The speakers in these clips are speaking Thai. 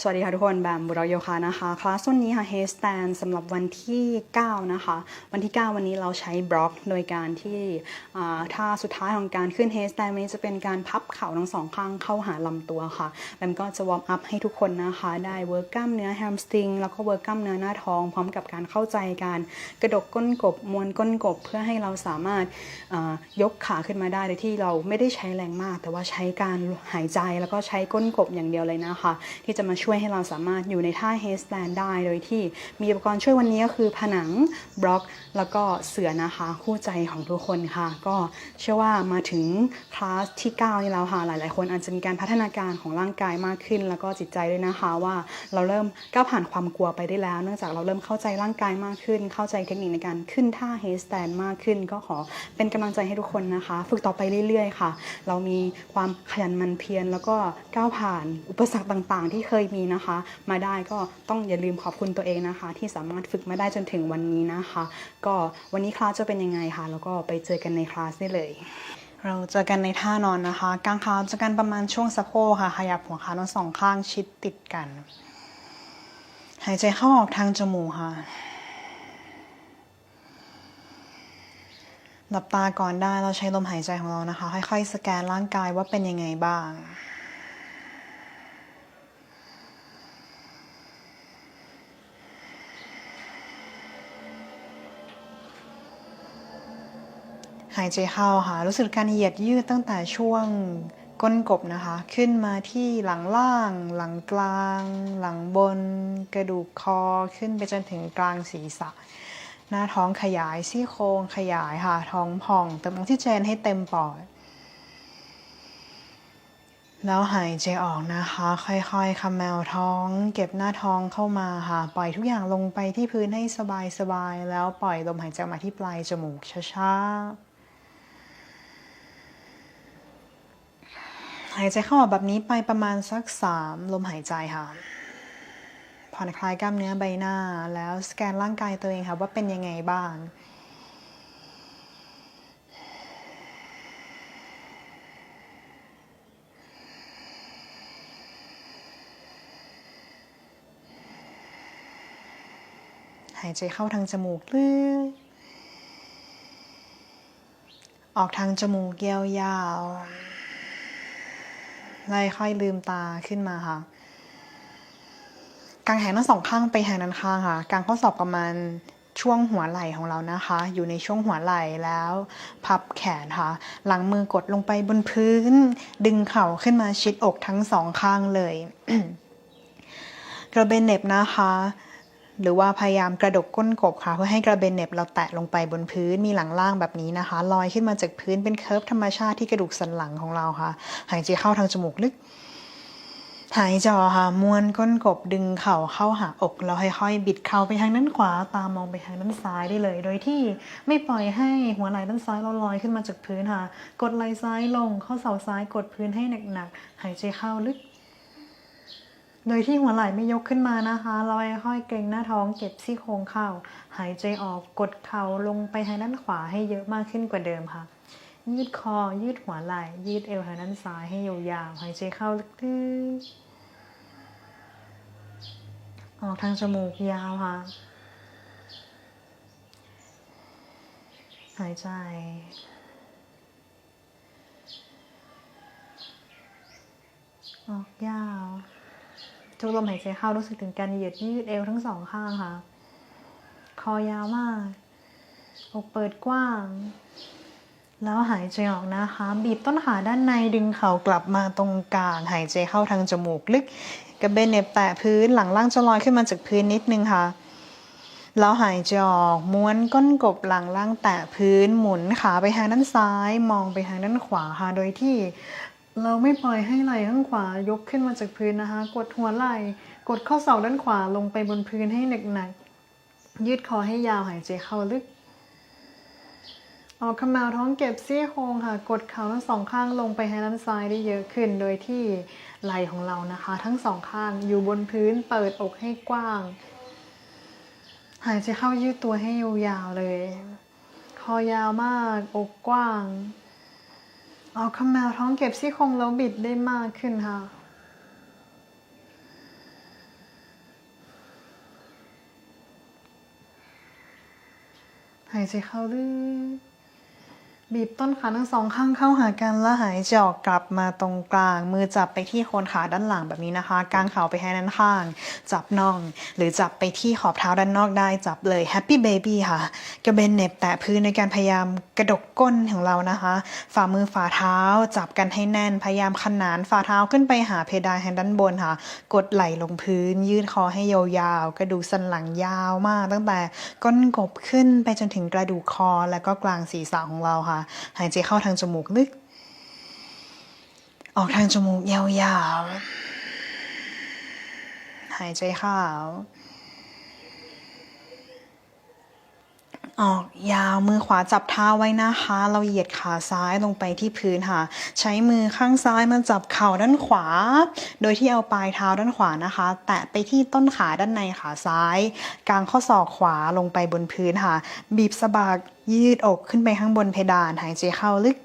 สวัสดีค่ะทุกคนแบมบุรโยคะนะคะคลาสวันนี้ค่ะ Hair Stand สำหรับวันที่ 9 นะคะ วันที่ 9 วันนี้เราใช้บล็อกโดยการที่อ่าท่าสุดท้ายของการขึ้น Hair Stand วันนี้จะเป็นการพับเข่าทั้งสองข้างเข้าหาลำตัวค่ะแบมก็จะวอร์มอัพให้ทุกคนนะคะ ได้เวิร์กกล้ามเนื้อแฮมสตริงแล้วก็เวิร์กกล้ามเนื้อหน้าท้อง พร้อมกับการเข้าใจการกระดกก้นกบมวนก้นกบ เพื่อให้เราสามารถยกขาขึ้นมาได้โดยที่เราไม่ได้ใช้แรงมาก แต่ว่าใช้การหายใจแล้วก็ใช้ก้นกบอย่างเดียวเลยนะคะ ที่จะมาช่วยให้เราสามารถอยู่ในท่า headstand ได้ โดยที่มีอุปกรณ์ช่วยวันนี้ก็คือผนังบล็อก แล้วก็เสือนะคะคู่ใจของทุกคนค่ะ ก็เชื่อว่ามาถึงคลาสที่ 9 นี่แล้วค่ะ หลาย ๆ คนอาจจะมีการพัฒนาการของร่างกายมากขึ้น แล้วก็จิตใจด้วยนะคะว่าเราเริ่มก้าวผ่านความกลัวไปได้แล้ว เนื่องจากเราเริ่มเข้าใจร่างกายมากขึ้น เข้าใจเทคนิคในการขึ้นท่า headstand มากขึ้น ก็ขอเป็นกำลังใจให้ทุกคนนะคะ ฝึกต่อไปเรื่อย ๆ ค่ะ เรามีความขยันมันเพียรแล้วก็ก้าวผ่านอุปสรรคต่าง ๆ ที่เคยมีนะคะ มาได้ก็ต้องอย่าลืมขอบคุณตัวเองนะคะ ที่สามารถฝึกมาได้จนถึงวันนี้นะคะ ก็วันนี้คลาสจะเป็นยังไงคะแล้วก็ไปเจอกันในคลาสได้เลยเราเจอกันในท่านอนนะคะกางขาเจะกันประมาณช่วงสะโพกค่ะ ขยับหัวขาทั้งสองข้างชิดติดกัน หายใจเข้าออกทางจมูกค่ะ หลับตาก่อนได้เราใช้ลมหายใจของเรานะคะ ค่อยๆ สแกนร่างกายว่าเป็นยังไงบ้าง หายใจเข้าค่ะ รู้สึกการเหยียดยืดตั้งแต่ช่วงก้นกบนะคะ ขึ้นมาที่หลังล่าง หลังกลาง หลังบน กระดูกคอขึ้นไปจนถึงกลางศีรษะ หน้าท้องขยายซี่โครงขยายค่ะ ท้องผ่องเติมออกซิเจนให้เต็มปอด แล้วหายใจออกนะคะ ค่อยๆคำแมวท้อง เก็บหน้าท้องเข้ามาค่ะ ปล่อยทุกอย่างลงไปที่พื้นให้สบายๆแล้วปล่อยลมหายใจมาที่ปลายจมูกช้าๆ หายใจเข้าออกแบบนี้ไปประมาณสักสามลมหายใจค่ะผ่อนคลายกล้ามเนื้อใบหน้า แล้วสแกนร่างกายตัวเองค่ะว่าเป็นยังไงบ้างหายใจเข้าทางจมูกลึกออกทางจมูกยาวๆ ไล่ค่อยลืมตาขึ้นมาค่ะกางแขนทั้งสองข้างไปทางด้านข้างค่ะกางข้อศอกประมาณช่วงหัวไหล่ของเรานะคะ อยู่ในช่วงหัวไหล่แล้ว พับแขนค่ะ หลังมือกดลงไปบนพื้น ดึงเข่าขึ้นมาชิดอกทั้งสองข้างเลย กระเบนเน็บนะคะ หรือว่าพยายามกระดกก้นกบค่ะ เพื่อให้กระเบนเน็บเราแตะลงไปบนพื้นมีหลังล่างแบบนี้นะคะ ลอยขึ้นมาจากพื้นเป็นเคิร์ฟธรรมชาติที่กระดูกสันหลังของเราค่ะ หายใจเข้าทางจมูกลึก หายจอค่ะม้วนก้นกบดึงเข่าเข้าหาอกแล้วค่อยๆบิดเข่าไปทางด้านขวา ตามองไปทางด้านซ้ายได้เลย โดยที่ไม่ปล่อยให้หัวไหล่ด้านซ้ายเราลอยขึ้นมาจากพื้นค่ะ กดไหล่ซ้ายลงข้อเสาซ้ายกดพื้นให้หนักๆหายใจเข้าลึก โดยที่หัวไหล่ไม่ยกขึ้นมานะคะเราค่อยเกรงหน้าท้องเก็บซี่โครงเข้าหายใจออกกดเข่าลงไปทางด้านขวาให้เยอะมากขึ้นกว่าเดิมค่ะ ยืดคอยืดหัวไหล่ยืดเอวทางด้านซ้ายให้ยาวๆหายใจเข้าลึกๆออกทางจมูกยาวค่ะ หายใจออกยาว ทุกลมหายใจเข้ารู้สึกถึงการเหยียดยืดเอวทั้งสองข้างค่ะ คอยาวมากอกเปิดกว้าง แล้วหายใจออกนะคะ บีบต้นขาด้านในดึงเข่ากลับมาตรงกลาง หายใจเข้าทางจมูกลึกกระเบนเน็บแตะพื้นหลังล่างจะลอยขึ้นมาจากพื้นนิดนึงค่ะแล้วหายใจออกม้วนก้นกบหลังล่างแตะพื้นหมุนขาไปทางด้านซ้าย มองไปทางด้านขวาค่ะโดยที่ เราไม่ปล่อยให้ไหล่ข้างขวายกขึ้นมาจากพื้นนะคะ กดหัวไหล่ กดข้อศอกด้านขวาลงไปบนพื้นให้หนักๆยืดคอให้ยาวหายใจเข้าลึก ออกขมาวท้องเก็บซี่โครงค่ะ กดเข่าทั้งสองข้างลงไปให้ด้านซ้ายได้เยอะขึ้น โดยที่ไหล่ของเรานะคะ ทั้งสองข้างอยู่บนพื้นเปิดอกให้กว้าง หายใจเข้ายืดตัวให้ยาวๆเลย คอยาวมากอกกว้าง เอาขมาวท้องเก็บซี่โครงแล้วบิดได้มากขึ้นค่ะ หายใจเข้าลึก บีบต้นขาทั้งสองข้างเข้าหากันแล้วหายใจออกกลับมาตรงกลาง มือจับไปที่โคนขาด้านหลังแบบนี้นะคะกางเข่าไปให้ด้านข้าง จับน่อง หรือจับไปที่ขอบเท้าด้านนอกได้จับเลย Happy Baby ค่ะ กระเบนเหน็บแตะพื้นในการพยายามกระดกก้นของเรานะคะ ฝ่ามือฝ่าเท้า จับกันให้แน่นพยายามขนานฝ่าเท้าขึ้นไปหาเพดานแห่งด้านบนค่ะ กดไหล่ลงพื้น ยืดคอให้ยาวๆกระดูกสันหลังยาวมาก ตั้งแต่ก้นกบขึ้นไปจนถึงกระดูกคอและก็กลางศีรษะของเราค่ะหายใจเข้าทางจมูกลึก ออกทางจมูกยาวๆ หายใจเข้า ออกยาวมือขวาจับเท้าไว้นะคะ เราเหยียดขาซ้ายลงไปที่พื้นค่ะ ใช้มือข้างซ้ายมาจับเข่าด้านขวา โดยที่เอาปลายเท้าด้านขวานะคะ แตะไปที่ต้นขาด้านในขาซ้ายกางข้อศอกขวาลงไปบนพื้นค่ะ บีบสะบักยืดอกขึ้นไปข้างบนเพดานหายใจเข้าลึก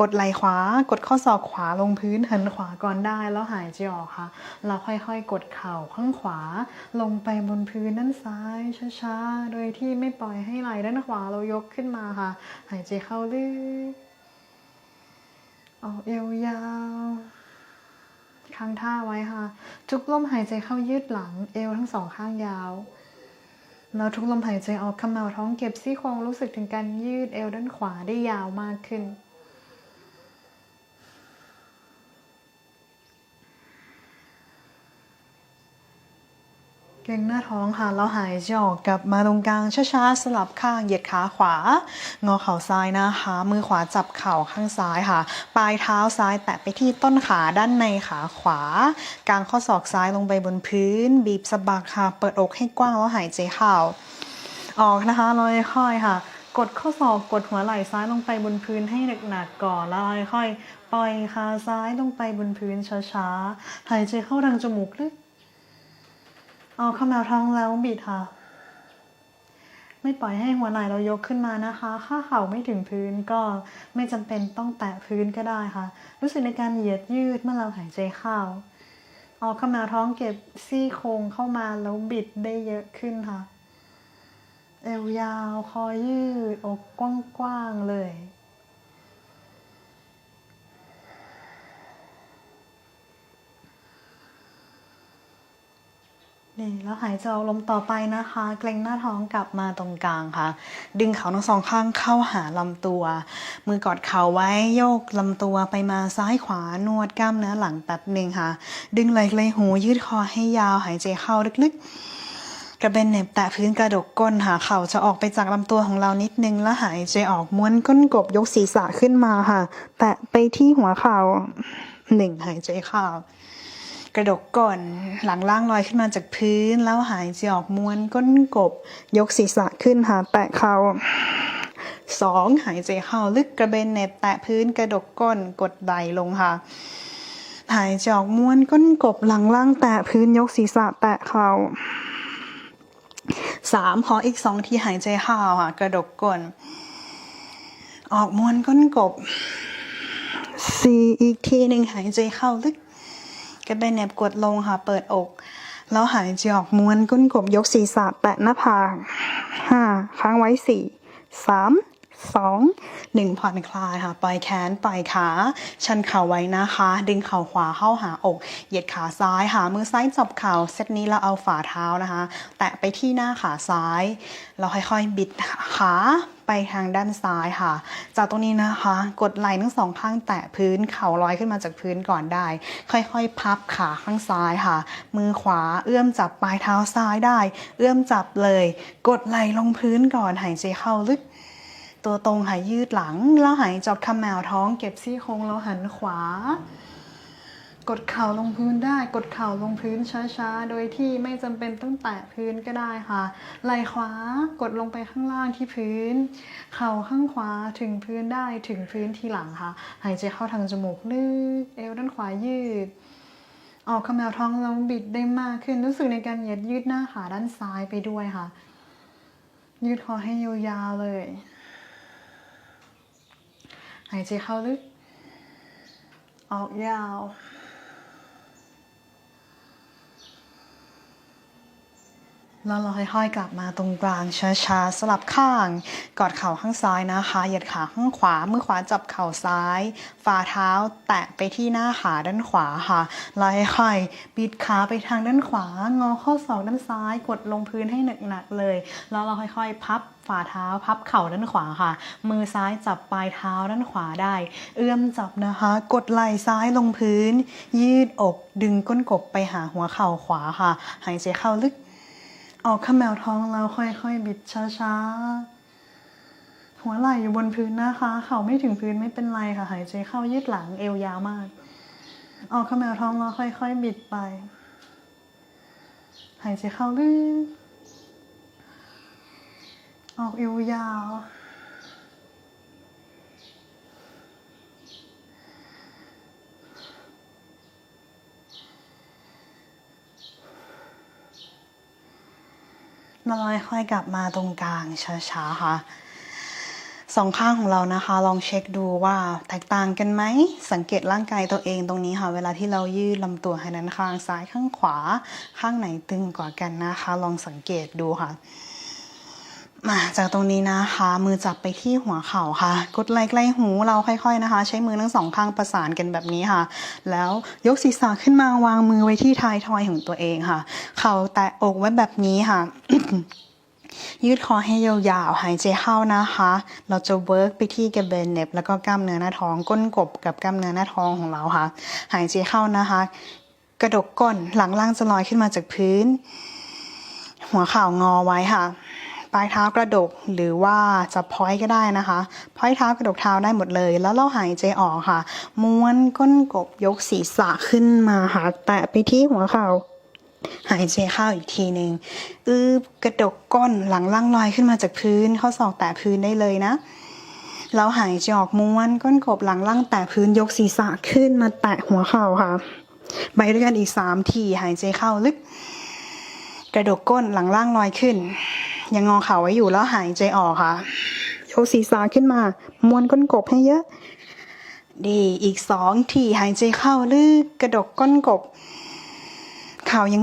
กดไหล่ขวา กดข้อศอกขวาลงพื้นหันขวาก่อนได้แล้วหายใจออกค่ะ เราค่อยๆ กดเข่าข้างขวา ลงไปบนพื้นด้านซ้ายช้าๆ โดยที่ไม่ปล่อยให้ไหล่ด้านขวาเรายกขึ้นมาค่ะ หายใจเข้าลึกออกเอวยาวค้างท่าไว้ค่ะ ทุกลมหายใจเข้ายืดหลัง เอวทั้งสองข้างยาวแล้วทุกลมหายใจออกขมาท้องเก็บซี่โครงรู้สึกถึงการยืดเอวด้านขวาได้ยาวมากขึ้น เกร็งหน้าท้องค่ะแล้วหายใจออกกลับมาตรงกลางช้าๆสลับข้างเหยียดขาขวา งอเข่าซ้ายนะคะ มือขวาจับเข่าข้างซ้ายค่ะ ปลายเท้าซ้ายแตะไปที่ต้นขาด้านในขาขวากางข้อศอกซ้ายลงไปบนพื้น บีบสะบักค่ะ เปิดอกให้กว้างแล้วหายใจเข้าออกนะคะลอยค่อยค่ะ กดข้อศอกกดหัวไหล่ซ้ายลงไปบนพื้นให้หนักๆก่อนแล้วค่อย ปล่อยขาซ้ายลงไปบนพื้นช้าๆหายใจเข้าทางจมูกลึก ออกขมาวท้องแล้วบิดค่ะ ไม่ปล่อยให้หัวไหล่เรายกขึ้นมานะคะถ้าเข่าไม่ถึงพื้นก็ไม่จำเป็นต้องแตะพื้นก็ได้ค่ะ รู้สึกในการเหยียดยืดเมื่อเราหายใจเข้าออกขมาวท้องเก็บซี่โครงเข้ามาแล้วบิดได้เยอะขึ้นค่ะ เอวยาวคอยืดอกกว้างๆเลย นี่แล้วหายใจออกลมต่อไปนะคะ เกรงหน้าท้องกลับมาตรงกลางค่ะ ดึงเขาทั้งสองข้างเข้าหาลำตัว มือกอดเข่าไว้โยกลำตัวไปมาซ้ายขวานวดกล้ามเนื้อหลังแป๊บหนึ่งค่ะ ดึงไหล่เลยหูยืดคอให้ยาวหายใจเข้าลึกๆ กระเบนเหน็บแตะพื้นกระดกก้นหาเข่าจะออกไปจากลำตัวของเรานิดนึงแล้วหายใจออกม้วนก้นกบยกศีรษะขึ้นมาค่ะ แตะไปที่หัวเข่าหนึ่งหายใจเข้า กระดกก่อนหลังล่างลอยขึ้นมาจากพื้น แล้วหายใจออกม้วนก้นกบ ยกศีรษะขึ้นหาแตะเข่าสองหายใจเข้าลึกกระเบนเน็บแตะพื้นกระดกก้นกดไหลลงค่ะ หายใจออกม้วนก้นกบหลังล่างแตะพื้นยกศีรษะแตะเข่าสามขออีกสองทีหายใจเข้าค่ะ กระดกก้นออกม้วนก้นกบสี่อีกทีหนึ่งหายใจเข้าลึก กระเบนเน็บกดลงค่ะเปิดอก แล้วหายใจออกม้วนก้นกบยกศีรษะแตะหน้าผากห้าค้างไว้สี่สาม สองหนึ่งผ่อนคลายค่ะปล่อยแขนปล่อยขาชันเข่าไว้นะคะ ดึงเข่าขวาเข้าหาอก เหยียดขาซ้ายหามือซ้ายจับเข่าเซตนี้เราเอาฝ่าเท้านะคะ แตะไปที่หน้าขาซ้าย เราค่อยๆบิดขาไปทางด้านซ้ายค่ะ จากตรงนี้นะคะ กดไหล่ทั้งสองข้างแตะพื้นเข่าลอยขึ้นมาจากพื้นก่อนได้ ค่อยๆ พับขาข้างซ้ายค่ะ มือขวาเอื้อมจับปลายเท้าซ้ายได้ เอื้อมจับเลย กดไหล่ลงพื้นก่อนหายใจเข้าลึก ตัวตรงหายยืดหลัง แล้วหายจอบคำแมวท้องเก็บซี่โครงแล้วหันขวา กดเข่าลงพื้นได้ กดเข่าลงพื้นช้าๆ โดยที่ไม่จำเป็นต้องแตะพื้นก็ได้ค่ะ ไหล่ขวากดลงไปข้างล่างที่พื้น เข่าข้างขวาถึงพื้นได้ถึงพื้นทีหลังค่ะ หายใจเข้าทางจมูกลึกเอวด้านขวายืดออกขมแมวท้องแล้วบิดได้มากขึ้นรู้สึกในการเหยียดยืดหน้าขาด้านซ้ายไปด้วยค่ะ ยืดคอให้ยาวๆเลย หายใจเข้าลึก ออกยาว แล้วเราค่อยๆกลับมาตรงกลางช้าๆสลับข้าง กอดเข่าข้างซ้ายนะคะเหยียดขาข้างขวามือขวาจับเข่าซ้าย ฝ่าเท้าแตะไปที่หน้าขาด้านขวาค่ะแล้วค่อยๆบิดขาไปทางด้านขวา งอข้อศอกด้านซ้ายกดลงพื้นให้หนักๆเลย แล้วเราค่อยๆ พับฝ่าเท้าพับเข่าด้านขวาค่ะ มือซ้ายจับปลายเท้าด้านขวาได้ เอื้อมจับนะคะ กดไหล่ซ้ายลงพื้น ยืดอกดึงก้นกบไปหาหัวเข่าขวาค่ะ หายใจเข้าลึก ออกขมแมวท้องแล้วค่อยๆ บิดช้าๆ หัวไหล่อยู่บนพื้นนะคะ เข่าไม่ถึงพื้นไม่เป็นไรค่ะ หายใจเข้ายืดหลังเอวยาวมาก ออกขมแมวท้องแล้วค่อยๆ บิดไป หายใจเข้าลึกออกเอวยาว เราค่อยกลับมาตรงกลางช้าๆค่ะสองข้างของเรานะคะ ลองเช็คดูว่าแตกต่างกันไหม สังเกตร่างกายตัวเองตรงนี้ค่ะ เวลาที่เรายืดลำตัวให้นั้นข้างซ้ายข้างขวา ข้างไหนตึงกว่ากันนะคะ ลองสังเกตดูค่ะ มาจากตรงนี้นะคะ มือจับไปที่หัวเข่าค่ะ กดไหล่ใกล้หูเราค่อย ๆนะคะ ใช้มือทั้งสองข้างประสานกันแบบนี้ค่ะ แล้วยกศีรษะขึ้นมาวางมือไว้ที่ท้ายทอยของตัวเองค่ะ เข่าแตะอกไว้แบบนี้ค่ะ ยืดคอให้ยาวๆหายใจเข้านะคะ เราจะเวิร์กไปที่กระเบนเน็บแล้วก็กล้ามเนื้อหน้าท้องก้นกบกับกล้ามเนื้อหน้าท้องของเราค่ะ หายใจเข้านะคะ กระดกก้นหลังล่างจะลอยขึ้นมาจากพื้น หัวเข่างอไว้ค่ะ ปลายเท้ากระดกหรือว่าจะพอยก็ได้นะคะพอยเท้ากระดกเท้าได้หมดเลย แล้วเราหายใจออกค่ะ ม้วนก้นกบยกศีรษะขึ้นมาค่ะแตะไปที่หัวเข่าหายใจเข้าอีกทีหนึ่งอืบกระดกก้นหลังล่างลอยขึ้นมาจากพื้น เข้อศอกแตะพื้นได้เลยนะแล้วหายใจออกม้วนก้นกบหลังล่างแตะพื้นยกศีรษะขึ้นมาแตะหัวเข่าค่ะ ไปด้วยกันอีกสามทีหายใจเข้าลึก กระดกก้นหลังล่างลอยขึ้น ยังงอเข่าไว้อยู่แล้วหายใจออกค่ะ ยกศีรษะขึ้นมาม้วนก้นกบให้เยอะ ดีอีกสองทีหายใจเข้าลึกกระดกก้นกบ เข่ายัง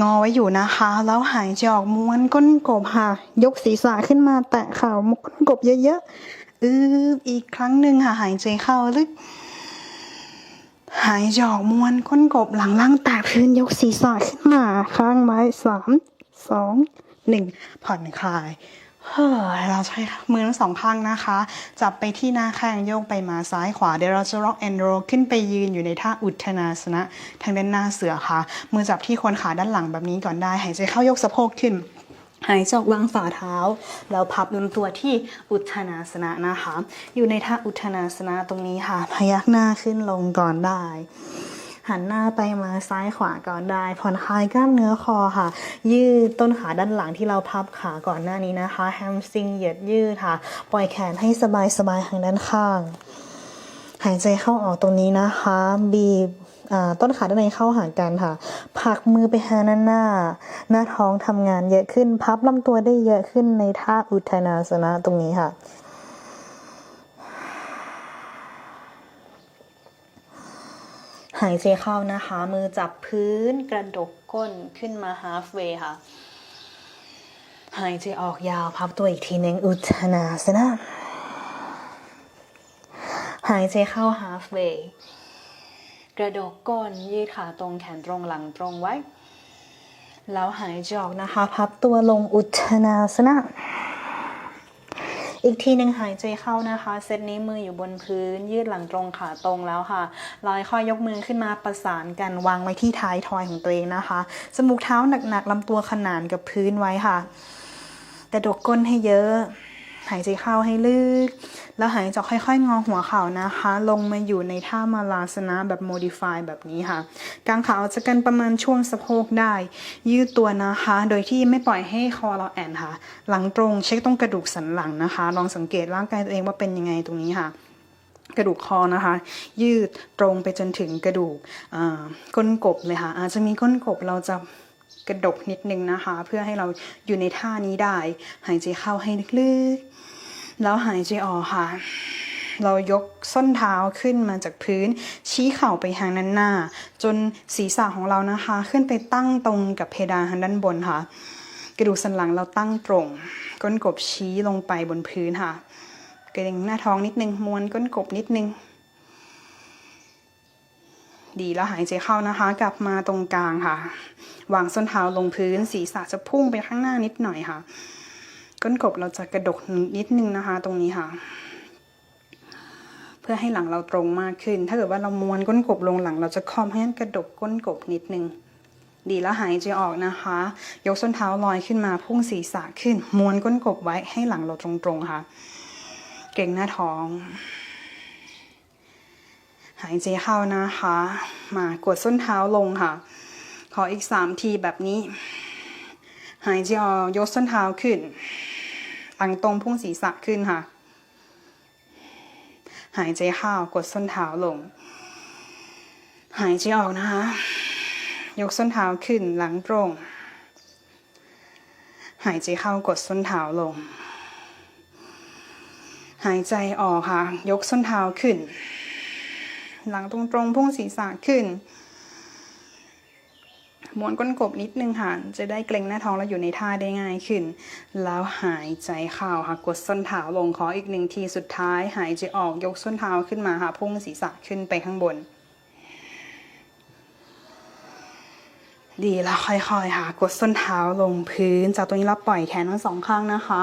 งอไว้อยู่นะคะ แล้วหายใจออกม้วนก้นกบค่ะ ยกศีรษะขึ้นมาแตะเข่ามุกก้นกบเยอะๆอืออีกครั้งหนึ่งค่ะ หายใจเข้าลึก หายใจออกม้วนก้นกบหลังล่างแตะพื้นยกศีรษะขึ้นมา ข้างไว้สามสอง หนึ่งผ่อนคลายเฮ้ยเราใช้มือทั้งสองข้างนะคะ จับไปที่หน้าแข้งโยกไปมาซ้ายขวา เดี๋ยวเราจะ rock and roll ขึ้นไปยืนอยู่ในท่าอุทนาสนะ ทางด้านหน้าเสือค่ะ มือจับที่โคนขาด้านหลังแบบนี้ก่อนได้ หายใจเข้ายกสะโพกขึ้นหายใจออกวางฝ่าเท้า แล้วพับลำตัวที่อุทนาสนะนะคะ อยู่ในท่าอุทนาสนะตรงนี้ค่ะ พยักหน้าขึ้นลงก่อนได้ หันหน้าไปมาซ้ายขวาก่อนได้ผ่อนคลายกล้ามเนื้อคอค่ะ ยืดต้นขาด้านหลังที่เราพับขาก่อนหน้านี้นะคะแฮมสิงเหยียดยืดค่ะ ปล่อยแขนให้สบายสบายทางด้านข้าง หายใจเข้าออกตรงนี้นะคะ บีบต้นขาด้านในเข้าหากันค่ะผักมือไปหาด้านหน้า หน้าท้องทำงานเยอะขึ้น พับลำตัวได้เยอะขึ้นในท่าอุทานาสนะตรงนี้ค่ะ หายใจเข้านะคะ มือจับพื้นกระดกก้นขึ้นมา halfway ค่ะ หายใจออกยาวพับตัวอีกทีนึ่งอุทนาสนะ หายใจเข้า halfway กระดกก้นยืดขาตรงแขนตรงหลังตรงไว้ แล้วหายใจออกนะคะ พับตัวลงอุทนาสนะ อีกทีหนึ่งหายใจเข้านะคะ เซตนี้มืออยู่บนพื้น ยืดหลังตรงขาตรงแล้วค่ะลอยค่อยยกมือขึ้นมาประสานกันวางไว้ที่ท้ายทอยของตัวเองนะคะ จมูกเท้าหนักๆลำตัวขนานกับพื้นไว้ค่ะ แต่ดกก้นให้เยอะ หายใจเข้าให้ลึก แล้วหายใจค่อยๆ งอหัวเข่านะคะ ลงมาอยู่ในท่ามาลาสนะแบบ modify แบบนี้ค่ะกางขาออกจากกันประมาณช่วงสะโพกได้ ยืดตัวนะคะ โดยที่ไม่ปล่อยให้คอเราแอนค่ะ หลังตรงเช็คตรงกระดูกสันหลังนะคะ ลองสังเกตร่างกายตัวเองว่าเป็นยังไงตรงนี้ค่ะกระดูกคอนะคะ ยืดตรงไปจนถึงกระดูกก้นกบเลยค่ะอาจจะมีก้นกบเราจะกระดกนิดนึงนะคะ เพื่อให้เราอยู่ในท่านี้ได้ หายใจเข้าให้ลึกๆ แล้วหายใจออกค่ะ เรายกส้นเท้าขึ้นมาจากพื้น ชี้เข่าไปทางด้านหน้า จนศีรษะของเรานะคะ ขึ้นไปตั้งตรงกับเพดานทางด้านบนค่ะ กระดูกสันหลังเราตั้งตรง ก้นกบชี้ลงไปบนพื้นค่ะเกร็งหน้าท้องนิดนึงม้วนก้นกบนิดนึงดีแล้วหายใจเข้านะคะ กลับมาตรงกลางค่ะ วางส้นเท้าลงพื้นศีรษะจะพุ่งไปข้างหน้านิดหน่อยค่ะ ก้นกบเราจะกระดกนิดนึงนะคะ ตรงนี้ค่ะ เพื่อให้หลังเราตรงมากขึ้น ถ้าเกิดว่าเราม้วนก้นกบลงหลัง เราจะคอมให้กระดกก้นกบนิดนึงดีแล้วหายใจออกนะคะ ยกส้นเท้าลอยขึ้นมาพุ่งศีรษะขึ้น ม้วนก้นกบไว้ให้หลังเราตรงๆค่ะ เก่งหน้าท้อง หายใจเข้านะคะ มากดส้นเท้าลงค่ะ ขออีกสามทีแบบนี้ หายใจออกยกส้นเท้าขึ้น หลังตรงพุ่งศีรษะขึ้นค่ะ หายใจเข้ากดส้นเท้าลง หายใจออกนะคะ ยกส้นเท้าขึ้นหลังตรง หายใจเข้ากดส้นเท้าลง หายใจออกค่ะ ยกส้นเท้าขึ้น หลังตรงๆพุ่งศีรษะขึ้น ม้วนก้นกบนิดนึงค่ะจะได้เกร็งหน้าท้องแล้วอยู่ในท่าได้ง่ายขึ้น แล้วหายใจเข้าค่ะกดส้นเท้าลงขออีกหนึ่งทีสุดท้าย หายใจออกยกส้นเท้าขึ้นมาค่ะพุ่งศีรษะขึ้นไปข้างบน ดีแล้วค่อยๆค่ะ กดส้นเท้าลงพื้น จากตรงนี้เราปล่อยแขนทั้งสองข้างนะคะ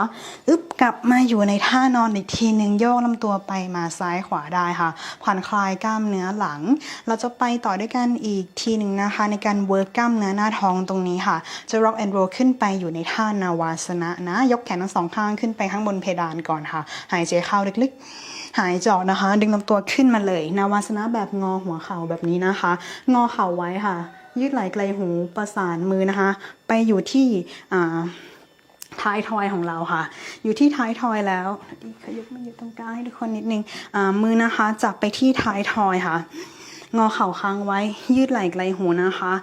อึบกลับมาอยู่ในท่านอนอีกทีหนึ่งโยกลำตัวไปมาซ้ายขวาได้ค่ะ ผ่อนคลายกล้ามเนื้อหลัง เราจะไปต่อด้วยกันอีกทีหนึ่งนะคะ ในการเวิร์กกล้ามเนื้อหน้าท้องตรงนี้ค่ะ จะ rock and roll ขึ้นไปอยู่ในท่านาวาสนะนะ ยกแขนทั้งสองข้างขึ้นไปข้างบนเพดานก่อนค่ะ หายใจเข้าลึกๆ หายจอกนะคะ ดึงลำตัวขึ้นมาเลย นาวาสนะแบบงอหัวเข่าแบบนี้นะคะ งอเข่าไว้ค่ะ ยืดไหล่ไกลหูประสานมือนะคะ ไปอยู่ที่ท้ายทอยของเราค่ะ อยู่ที่ท้ายทอยแล้วดีขยับมาอยู่ตรงกลางให้ทุกคนนิดนึงมือนะคะจับไปที่ท้ายทอยค่ะ งอเข่าค้างไว้ ยืดไหล่ไกลหูนะคะ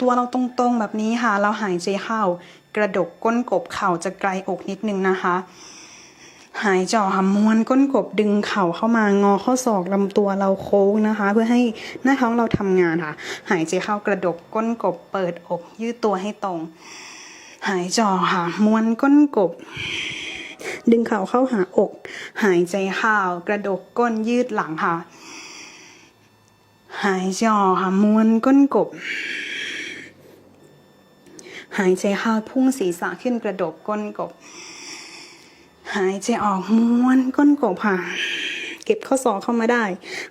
ตัวเราตรงๆแบบนี้ค่ะ เราหายใจเข้ากระดกก้นกบเข่าจะไกลอกนิดนึงนะคะ หายใจออกค่ะม้วนก้นกบดึงเข่าเข้ามางอข้อศอกลำตัวเราโค้งนะคะ เพื่อให้หน้าท้องเราทำงานค่ะ หายใจเข้ากระดกก้นกบเปิดอกยืดตัวให้ตรง หายใจออค่ะ ม้วนก้นกบ ดึงเข่าเข้าหาอก หายใจเข้ากระดกก้นยืดหลังค่ะ หายใจออค่ะม้วนก้นกบหายใจเข้าพุ่งศีรษะขึ้นกระดกก้นกบ หายใจออกม้วนก้นกบค่ะเก็บข้อศอกเข้ามาได้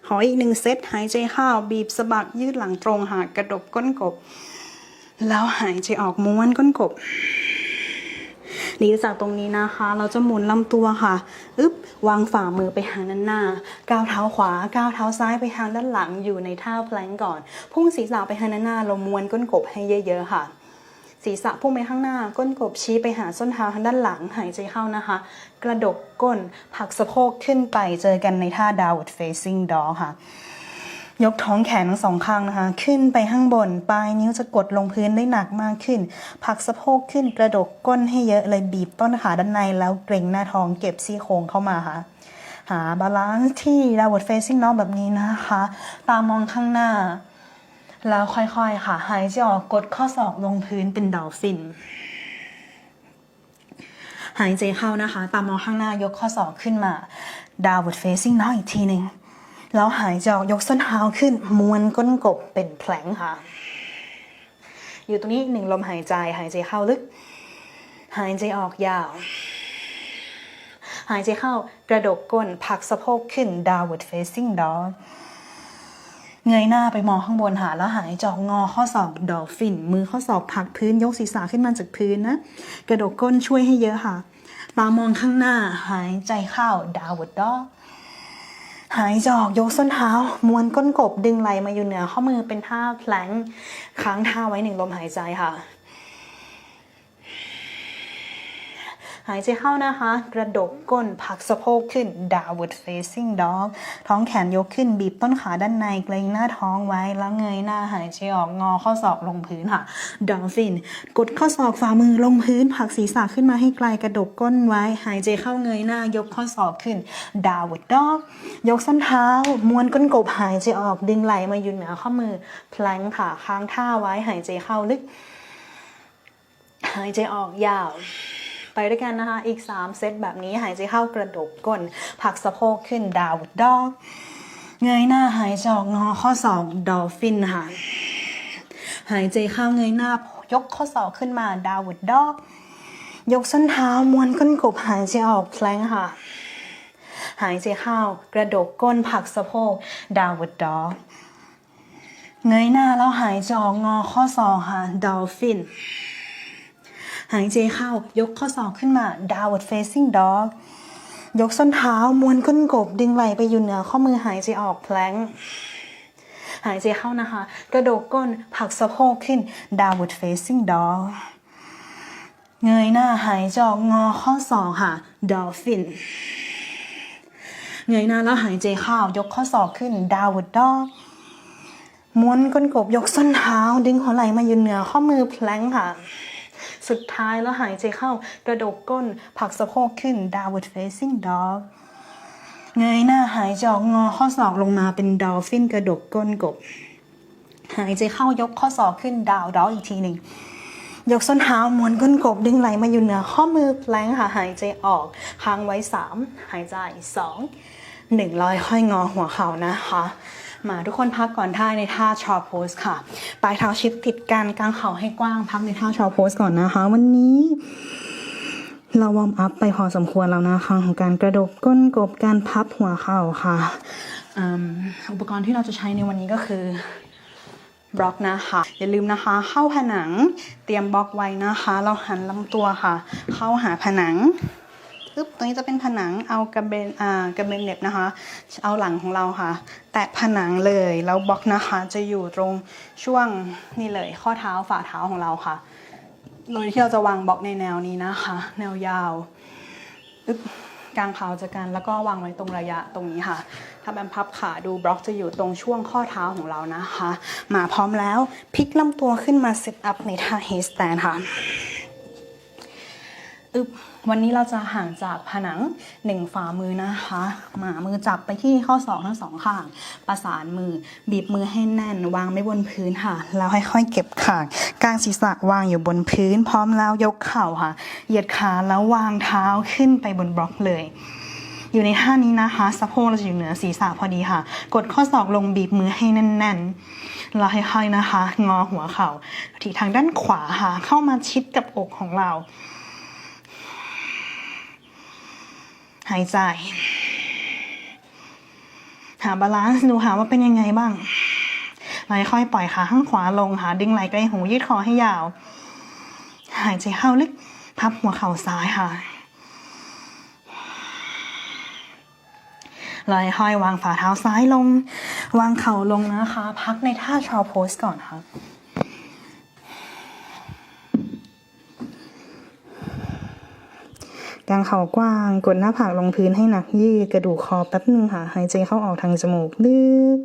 ขออีกหนึ่งเซตหายใจเข้าบีบสะบักยืดหลังตรงค่ะกระดกก้นกบ แล้วหายใจออกม้วนก้นกบดีจากตรงนี้นะคะ เราจะหมุนลำตัวค่ะอึ๊บวางฝ่ามือไปทางด้านหน้า ก้าวเท้าขวา ก้าวเท้าซ้ายไปทางด้านหลังอยู่ในท่าแพลงก์ก่อน พุ่งศีรษะไปทางด้านหน้าเราม้วนก้นกบให้เยอะ ๆ ค่ะ ศีรษะพุ่งไปข้างหน้า ก้นกบชี้ไปหาส้นเท้าทางด้านหลังหายใจเข้านะคะ กระดกก้นผลักสะโพกขึ้นไปเจอกันในท่า downward facing dog ค่ะ ยกท้องแขนทั้งสองข้างนะคะ ขึ้นไปข้างบน ปลายนิ้วจะกดลงพื้นได้หนักมากขึ้นผลักสะโพกขึ้นกระดกก้นให้เยอะเลยบีบต้นขาด้านในแล้วเกร็งหน้าท้องเก็บซี่โครงเข้ามาค่ะหาบาลานซ์ที่ downward facing dog แบบนี้นะคะ ตามองข้างหน้า แล้วค่อยๆค่ะ หายใจออกกดข้อศอกลงพื้นเป็นดอลฟิน หายใจเข้านะคะ ตามมองข้างหน้ายกข้อศอกขึ้นมา downward facing dog อีกทีหนึ่งแล้วหายใจออกยกส้นเท้าขึ้นม้วนก้นกบเป็นแผลงค่ะ อยู่ตรงนี้หนึ่งลมหายใจหายใจเข้าลึก หายใจออกยาว หายใจเข้ากระดกก้นผักสะโพกขึ้น downward facing dog เงยหน้าไปมองข้างบนหาแล้วหายจอกงอข้อศอกดอลฟิน มือข้อศอกผักพื้นยกศีรษะขึ้นมาจากพื้นนะ กระดกก้นช่วยให้เยอะค่ะ ตามองข้างหน้าหายใจเข้าดาวดดอหายจอกยกส้นเท้าม้วนก้นกบดึงไหลมาอยู่เหนือข้อมือเป็นท่าแพลงค้างท่าไว้หนึ่งลมหายใจค่ะ หายใจเข้านะคะ กระดกก้นผักสะโพกขึ้น downward facing dog ท้องแขนยกขึ้นบีบต้นขาด้านในเกรงหน้าท้องไว้แล้วเงยหน้าหายใจออกงอข้อศอกลงพื้นค่ะ dolphin กดข้อศอกฝ่ามือลงพื้นผักศีรษะขึ้นมาให้ไกลกระดกก้นไว้ หายใจเข้าเงยหน้ายกข้อศอกขึ้น downward dog ยกส้นเท้าม้วนก้นกบหายใจออกดึงไหลมายู่เหนือข้อมือ plank ค่ะค้างท่าไว้หายใจเข้าลึก หายใจออกยาว ไปด้วยกันนะคะ อีก 3 เซตแบบนี้หายใจเข้ากระดกก้นผักสะโพกขึ้นดาวดอก เงยหน้าหายใจออกงอข้อศอกดอลฟินค่ะ หายใจเข้าเงยหน้ายกข้อศอกขึ้นมาดาวดอก ยกส้นเท้าม้วนก้นกบหายใจออกแพลงค่ะ หายใจเข้ากระดกก้นผักสะโพกดาวดดอกเงยหน้าแล้วหายใจออกงอข้อศอกค่ะดอลฟิน หายใจเข้ายกข้อศอกขึ้นมา downward facing dog ยกส้นเท้าม้วนก้นกบดึงไหล่ไปอยู่เหนือข้อมือหายใจออกแพลงหายใจเข้านะคะ กระโดดก้นผลักสะโพกขึ้น downward facing dog เงยหน้าหายใจอกงอข้อศอกค่ะ dolphin เงยหน้าแล้วหายใจเข้ายกข้อศอกขึ้น downward dog ม้วนก้นกบยกส้นเท้า ดึงหัวไหล่มาอยู่เหนือข้อมือแพลงค่ะ สุดท้ายแล้วหายใจเข้ากระดกก้นผักสะโพกขึ้น downward facing dog เงยหน้าหายใจอกงอข้อศอกลงมาเป็น dolphin กระดกก้นกบ หายใจเข้ายกข้อศอกขึ้น down dog อีกทีหนึ่งยกส้นเท้าม้วนก้นกบดึงไหลมาอยู่เหนือข้อมือแพลงค่ะหายใจออกค้างไว้ 3 หายใจ 2 1ลอยค่อยงอหัวเข่านะคะ มาทุกคนพักก่อนท่าในท่าชอโพสค่ะ ปลายเท้าชิดติดกันกลางเข่าให้กว้างพักในท่าชอโพสก่อนนะคะ วันนี้เราวอร์มอัพไปพอสมควรแล้วนะคะของการกระดกก้นกบการพับหัวเข่าค่ะออุปกรณ์ที่เราจะใช้ในวันนี้ก็คือบล็อกนะคะ อย่าลืมนะคะ เข้าผนังเตรียมบล็อกไว้นะคะ เราหันลำตัวค่ะ เข้าหาผนัง ปึ๊บตรงนี้จะเป็นผนังเอากระเบนอ่ากระเบนเหน็บนะคะ เอาหลังของเราค่ะ แตะผนังเลยแล้วบล็อกนะคะ จะอยู่ตรงช่วงนี่เลยข้อเท้าฝ่าเท้าของเราค่ะโดยที่เราจะวางบล็อกในแนวนี้นะคะ แนวยาวอึ๊บกลางเข่าจะกันแล้วก็วางไว้ตรงระยะตรงนี้ค่ะ ถ้าแบมพับขาดูบล็อกจะอยู่ตรงช่วงข้อเท้าของเรานะคะ มาพร้อมแล้วพลิกลำตัวขึ้นมาเซตอัพในท่าเฮสแตนค่ะ อึบ วันนี้เราจะห่างจากผนังหนึ่งฝ่ามือนะคะมามือจับไปที่ข้อศอกทั้งสองข้าง ประสานมือ บีบมือให้แน่น วางไม่บนพื้นค่ะ แล้วค่อยๆเก็บขางกลางศีรษะวางอยู่บนพื้น พร้อมแล้วยกเข่าค่ะ เหยียดขาแล้ววางเท้าขึ้นไปบนบล็อกเลยอยู่ในท่านี้นะคะสะโพกเราจะอยู่เหนือศีรษะพอดีค่ะ กดข้อศอกลงบีบมือให้แน่นๆแล้วค่อยๆนะคะ งอหัวเข่าที่ทางด้านขวาค่ะเข้ามาชิดกับอกของเรา หายใจ หาบาลานซ์ดูค่ะว่าเป็นยังไงบ้างเราค่อยปล่อยขาข้างขวาลงค่ะดึงไหล่ใกล้หูยืดคอให้ยาว หายใจเข้าลึก พับหัวเข่าซ้ายค่ะเราค่อยวางฝ่าเท้าซ้ายลง วางเข่าลงนะคะ พักในท่าชอโพสก่อนค่ะ กางเข่ากว้าง กดหน้าผากลงพื้นให้หนักยืดกระดูกคอแป๊บนึงค่ะ หายใจเข้าออกทางจมูกลึก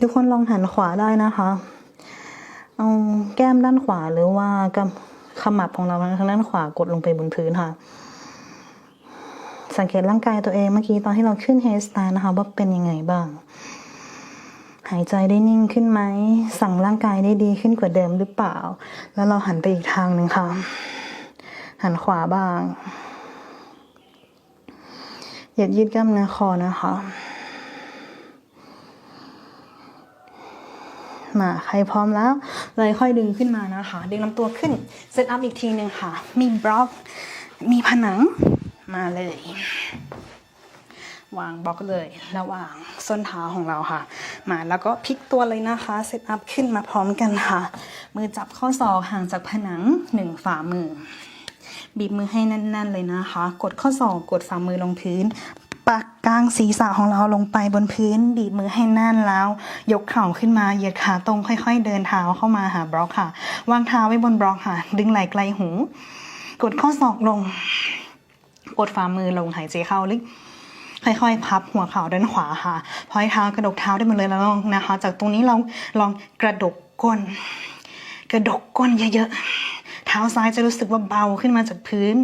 ทุกคนลองหันขวาได้นะคะ เอาแก้มด้านขวาหรือว่ากำขมับของเราทางด้านขวากดลงไปบนพื้นค่ะ สังเกตร่างกายตัวเองเมื่อกี้ตอนที่เราขึ้นเฮสตานะคะว่าเป็นยังไงบ้าง หายใจได้นิ่งขึ้นไหม สั่งร่างกายได้ดีขึ้นกว่าเดิมหรือเปล่า แล้วเราหันไปอีกทางหนึ่งค่ะ หันขวาบ้างเหยียดยืดกล้ามเนื้อคอนะคะ มาใครพร้อมแล้วเลยค่อยดึงขึ้นมานะคะ ดึงลำตัวขึ้น เซตอัพอีกทีหนึ่งค่ะ มีบล็อก มีผนัง มาเลย วางบล็อกเลยระหว่างส้นเท้าของเราค่ะ มาแล้วก็พลิกตัวเลยนะคะเซตอัพขึ้นมาพร้อมกันค่ะ มือจับข้อศอกห่างจากผนังหนึ่งฝ่ามือ บีบมือให้แน่น ๆเลยนะคะ กดข้อศอกกดฝ่ามือลงพื้น ปักกลางศีรษะของเราลงไปบนพื้น บีบมือให้แน่นแล้ว ยกเข่าขึ้นมาเหยียดขาตรงค่อย ๆ เดินเท้าเข้ามาหาบล็อกค่ะ วางเท้าไว้บนบล็อกค่ะ ดึงไหล่ไกลหู กดข้อศอกลง กดฝ่ามือลงหายใจเข้าลึก ค่อยๆ พับหัวเข่าด้านขวาค่ะพอยเท้ากระดกเท้าได้หมดเลยแล้วลองนะคะ จากตรงนี้เราลองกระดกก้น กระดกก้นเยอะๆ เท้าซ้ายจะรู้สึกว่าเบาขึ้นมาจากพื้น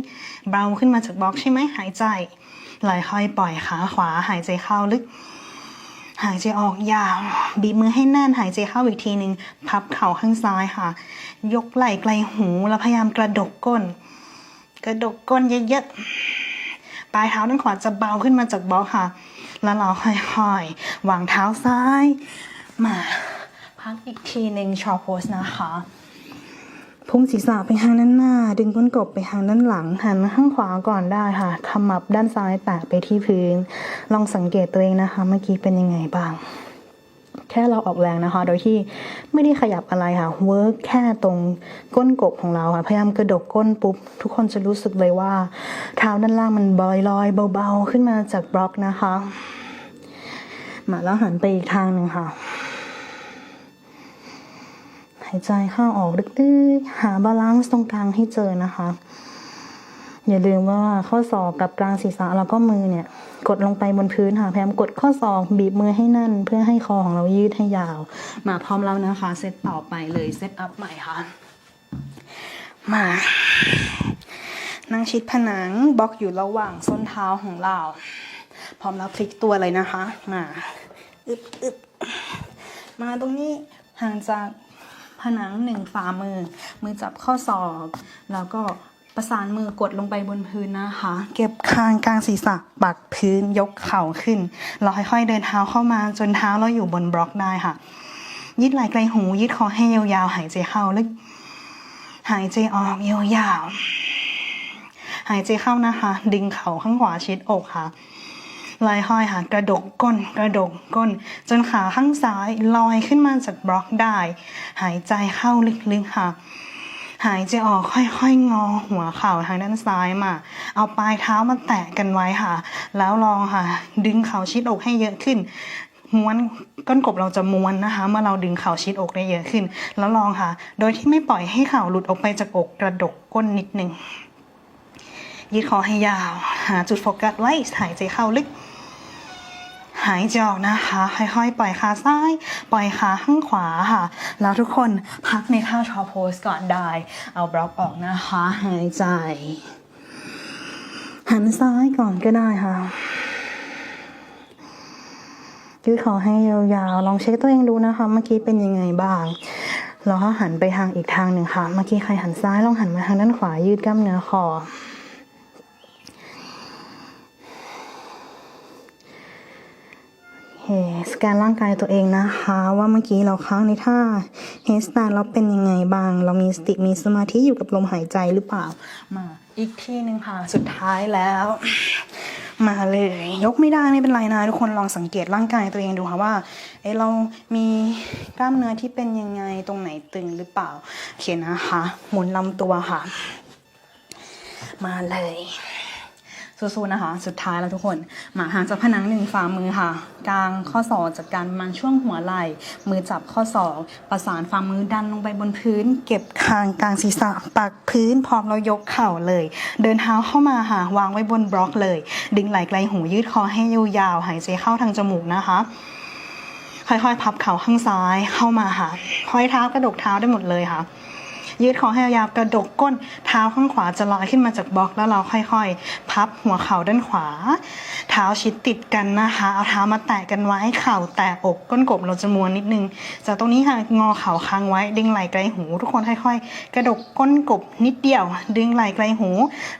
เบาขึ้นมาจากบล็อกใช่ไหมหายใจไหลค่อยปล่อยขาขวาหายใจเข้าลึก หายใจออกยาว บีบมือให้แน่นหายใจเข้าอีกทีหนึ่งพับเข่าข้างซ้ายค่ะ ยกไหล่ไกลหูแล้วพยายามกระดกก้น กระดกก้นเยอะๆ ปลายเท้าด้านขวาจะเบาขึ้นมาจากบล็อกค่ะ แล้วเราค่อยๆวางเท้าซ้าย มาพักอีกทีหนึ่งชอโพสนะคะพุ่งศีรษะไปทางด้านหน้า ดึงก้นกบไปทางด้านหลัง หันมาข้างขวาก่อนได้ค่ะขมับด้านซ้ายแตะไปที่พื้น ลองสังเกตตัวเองนะคะ เมื่อกี้เป็นยังไงบ้าง แค่เราออกแรงนะคะ โดยที่ไม่ได้ขยับอะไรค่ะเวิร์กแค่ตรงก้นกบของเราค่ะพยายามกระดกก้นปุ๊บ ทุกคนจะรู้สึกเลยว่า เท้าด้านล่างมันบอยลอยเบาๆ ขึ้นมาจากบล็อกนะคะ มาแล้วหันไปอีกทางหนึ่งค่ะหายใจเข้าออกลึกๆหาบาลานซ์ตรงกลางให้เจอนะคะ อย่าลืมว่าข้อศอกกับกลางศีรษะแล้วก็มือเนี่ย กดลงไปบนพื้นค่ะพยายามกดข้อศอกบีบมือให้นั่น เพื่อให้คอของเรายืดให้ยาว มาพร้อมแล้วนะคะเซตต่อไปเลยเซตอัพใหม่ค่ะมานั่งชิดผนังบล็อกอยู่ระหว่างส้นเท้าของเรา พร้อมแล้วพลิกตัวเลยนะคะ มาอึบอึบมาตรงนี้ห่างจากผนังหนึ่งฝ่ามือ มือจับข้อศอก แล้วก็ ประสานมือกดลงไปบนพื้นนะคะ เก็บคางกลางศีรษะปักพื้นยกเข่าขึ้น เราค่อยๆเดินเท้าเข้ามาจนเท้าเราอยู่บนบล็อกได้ค่ะ ยืดไหล่ไกลหู ยืดคอให้ยาวๆ หายใจเข้าลึก หายใจออกยาวๆ หายใจเข้านะคะ ดึงเข่าข้างขวาชิดอกค่ะลายห้อยค่ะ กระดกก้น กระดกก้น จนขาข้างซ้ายลอยขึ้นมาจากบล็อกได้ หายใจเข้าลึกๆค่ะ หายใจออกค่อยๆ งอหัวเข่าทางด้านซ้ายมา เอาปลายเท้ามาแตะกันไว้ค่ะ แล้วลองค่ะ ดึงเข่าชิดอกให้เยอะขึ้นม้วนก้นกบเราจะม้วนนะคะ เมื่อเราดึงเข่าชิดอกได้เยอะขึ้น แล้วลองค่ะ โดยที่ไม่ปล่อยให้เข่าหลุดออกไปจากอกกระดกก้นนิดหนึ่งยืดคอให้ยาว หาจุดโฟกัสไว้หายใจเข้าลึก หายใจออกนะคะ ค่อยๆ ปล่อยขาซ้าย ปล่อยขาข้างขวาค่ะ แล้วทุกคนพักในท่าชอโพสก่อนได้ เอาบล็อกออกนะคะ หายใจ หันซ้ายก่อนก็ได้ค่ะยืดคอให้ยาวๆ ลองเช็คตัวเองดูนะคะ เมื่อกี้เป็นยังไงบ้างแล้วก็หันไปทางอีกทางหนึ่งค่ะ เมื่อกี้ใครหันซ้ายลองหันมาทางด้านขวายืดกล้ามเนื้อคอ โอเค สแกนร่างกายตัวเองนะคะ ว่าเมื่อกี้เราค้างในท่าเฮสตนเราเป็นยังไงบ้าง เรามีสติมีสมาธิอยู่กับลมหายใจหรือเปล่า มาอีกที่หนึ่งค่ะ สุดท้ายแล้ว มาเลย ยกไม่ได้ไม่เป็นไรนะ ทุกคนลองสังเกตร่างกายตัวเองดูค่ะว่าเอ้เรามีกล้ามเนื้อที่เป็นยังไงตรงไหนตึงหรือเปล่าโอเคนะคะ หมุนลำตัวค่ะ มาเลย สู้ๆนะคะ สุดท้ายแล้วทุกคนมาห่างจากผนังหนึ่งฝ่ามือค่ะ กลางข้อศอกจากการมาณช่วงหัวไหล่ มือจับข้อศอก ประสานฝ่ามือดันลงไปบนพื้น เก็บคางกลางศีรษะปักพื้นพร้อมเรายกเข่าเลย เดินเท้าเข้ามาค่ะ วางไว้บนบล็อกเลย ดึงไหล่ไกลหูยืดคอให้ยาวๆ หายใจเข้าทางจมูกนะคะค่อยๆ พับเข่าข้างซ้ายเข้ามาค่ะห้อยเท้ากระดกเท้าได้หมดเลยค่ะ ยืดคอให้ยาวกระดกก้น เท้าข้างขวาจะลอยขึ้นมาจากบล็อกแล้วเราค่อยๆ พับหัวเข่าด้านขวา เท้าชิดติดกันนะคะ เอาเท้ามาแตะกันไว้เข่าแตะอกก้นกบเราจะม้วนนิดนึง จากตรงนี้ค่ะงอเข่าค้างไว้ ดึงไหล่ไกลหู ทุกคนค่อย ๆ กระดกก้นกบนิดเดียว ดึงไหล่ไกลหู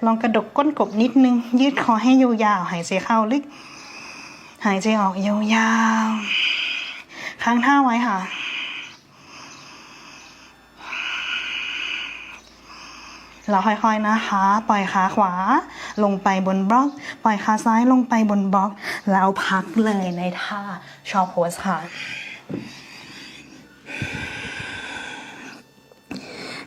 ลองกระดกก้นกบนิดนึง ยืดคอให้ยาวๆหายใจเข้าลึก หายใจออกยาวๆค้างท่าไว้ค่ะ เราค่อยๆนะคะ ปล่อยขาขวา ลงไปบนบล็อก ปล่อยขาซ้ายลงไปบนบล็อก แล้วพักเลยในท่าชอโพสค่ะ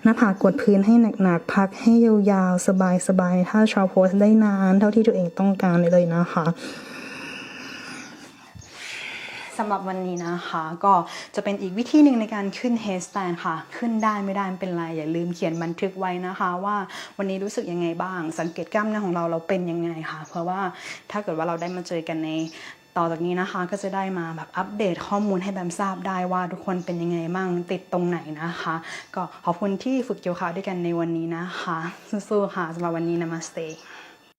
หน้าผากกดพื้นให้หนักๆ พักให้ยาวๆ สบายๆ ถ้าชอโพสได้นาน เท่าที่ตัวเองต้องการเลยนะคะ สำหรับวันนี้นะคะ ก็จะเป็นอีกวิธีหนึ่งในการขึ้น headstand ค่ะ ขึ้นได้ไม่ได้ไม่เป็นไร อย่าลืมเขียนบันทึกไว้นะคะ ว่าวันนี้รู้สึกยังไงบ้าง สังเกตกล้ามเนื้อของเราเราเป็นยังไงค่ะ เพราะว่าถ้าเกิดว่าเราได้มาเจอกันในต่อจากนี้นะคะก็จะได้มาแบบอัปเดตข้อมูลให้แบมทราบได้ว่าทุกคนเป็นยังไงบ้างติดตรงไหนนะคะ ก็ขอบคุณที่ฝึกโยคะด้วยกันในวันนี้นะคะสู้ๆค่ะสำหรับวันนี้นามาสเต